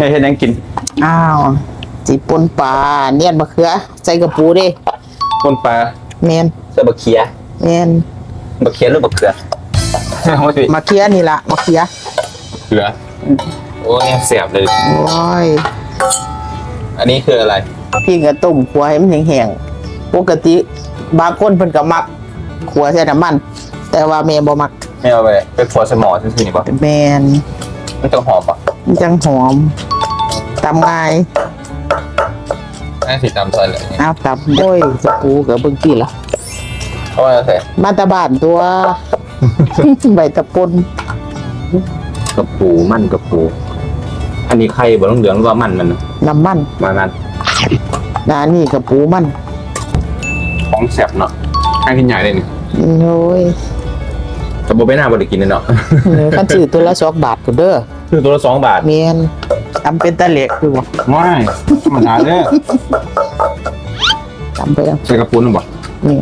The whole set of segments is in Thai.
ม่เฮ็ดหยังกินอ้าวจีปนปลาเนียนมะเขือใส่กระปูดิคนปลาแมนเสื้อบักเขียแมนบักเขียหรือบักเขือโอ้ยมะเขือนี่ละมะเขือเขือโอ้ยเสียบเลยโอ้ยอันนี้คืออะไร พี่ก็ต้มขัวให้มันแห้งๆปกติบางคนเพิ่นก็มักขัวใส่น้ำมัน แต่ว่าแม่บ่มักไม่เอาไปไปขัวสมอซื่อๆนี่ป่ะแมนมันต้องหอมป่ะ มันจังหอมตำง่ายน่าสีตามซอยเลยเอาตำโอ้ยกระปูกับเบิ่งกี่ล่ะเพราะว่าใส่มาตาบ้านตัว ใบตะปนกระปูมันกระปู อันนี้ไข่บนเหลืองๆหรือว่ามันมันน้ำมันมามันนานี่กระปูมันของแสบเนาะข้างที่ใหญ่เลยนี่โอ้ยแต่โบไม่น่าบริกินเลยเนาะเนื้อคันซื้อตัวละสองบาทกูเด้อ คือตัวละสองบาทเมียนทำเป็นตะเล็กคือบ่ง่ายธรรมดาเลยทำไปแล้วใส่กระปูนึงบ่นี่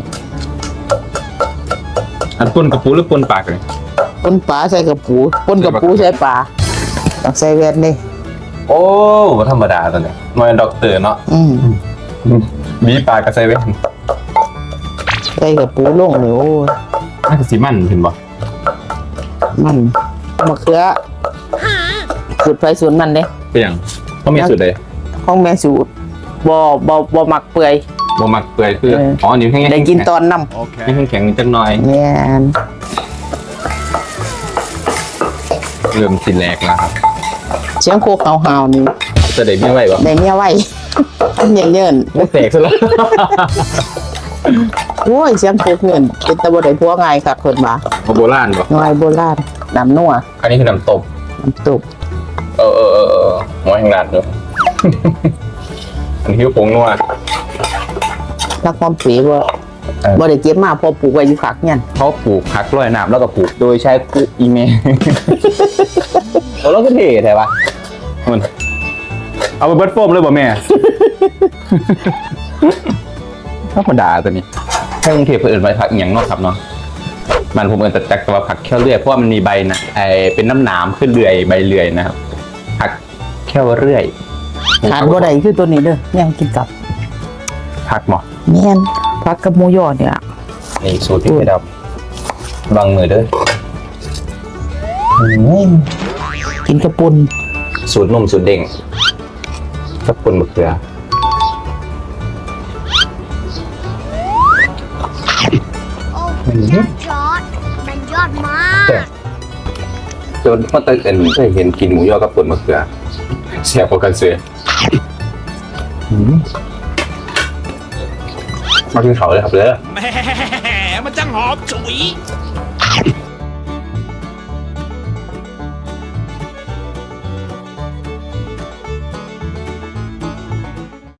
อันปนกระปูหรือปนปากเลยปนปลาใส่กระปูปนกระปูใส่ปลาต้องใส่แว่นนี่โอ้บ่ธรรมดาตัวนี้หน่วยด็อกเตอร์เนาะอืมมีปลากระใส่เว้นใส่กระปูลงนี่โอ้ยน่าจะสีมันเห็นบ่มันมะเขือ สูตรไฟสูตรมันเด้เป็นอย่างต้องมีสุดเลยของแม่สูตรบ่บ่บ่มักเปื่อยบ่มักเปื่อยคือเอออ๋อ๋อนิ้วแข็งๆได้กินตอนน้นิ้วแข็งๆจังหน่อยำแม่นเริ่มสิแหลกแล้วครับเสียงโคกเฮาๆนี่จะได้ไม่ไหวบ่ได้เมียไว้เนียนเยินไม่แตกซะแล้วโอ้ยเสียงโคกเงินเป็นตะบ่ได้ผัวง่ายคักเพิ่นว่าบ่โบราณบ่น้อยโบราณน้ำนัวอันนี้คือน้ำตบ น้ำตกเออเออเออเออหัวแห่งร้านด้วยอันนี้คือผงนัวรักความเปีว่าเออบ่ได้เก็บมาพอปลูกไว้อยู่คักเนี่ยเขาปลูกผักร้อยน้ำแล้วก็ปลูกโดยใช้กุอีเมโอ้แล้วก็เท่แท้ปะมันเอาไปเบิร์ดโฟมเลยบ่แม่ ธรรมดาตัวนี้ถ้ากรุงเทพเพิ่นเอิ้นไว้ผักอหย่างเนอกครับเนาะ มันผมเอิ้นแต่จักรว่าผักแค่เลื่อยเพราะว่ามันมีใบนะไอเป็นน้ำหนามขึ้นเลื่อยใบเลื่อยนะครับผักแค่เรื่อยขาดบ่ได้คือตัวนี้เด้อยังกินกับผักหมอแม่นผักกับหมูยอเนี่ยนี่สูตรที่ไปดับวางมือเด้อกินกระปุนสูตรนมสูตรเด้งกับคนมะเขือ โอ้ยอดจอดมันยอดมากจนพ่อตาเอ็นเคยเห็นกินหมูยอกับคนมะเขือเสียบกว่ากันเสียมากินเขาเลยครับเลยแหมมันจังหอมฉุย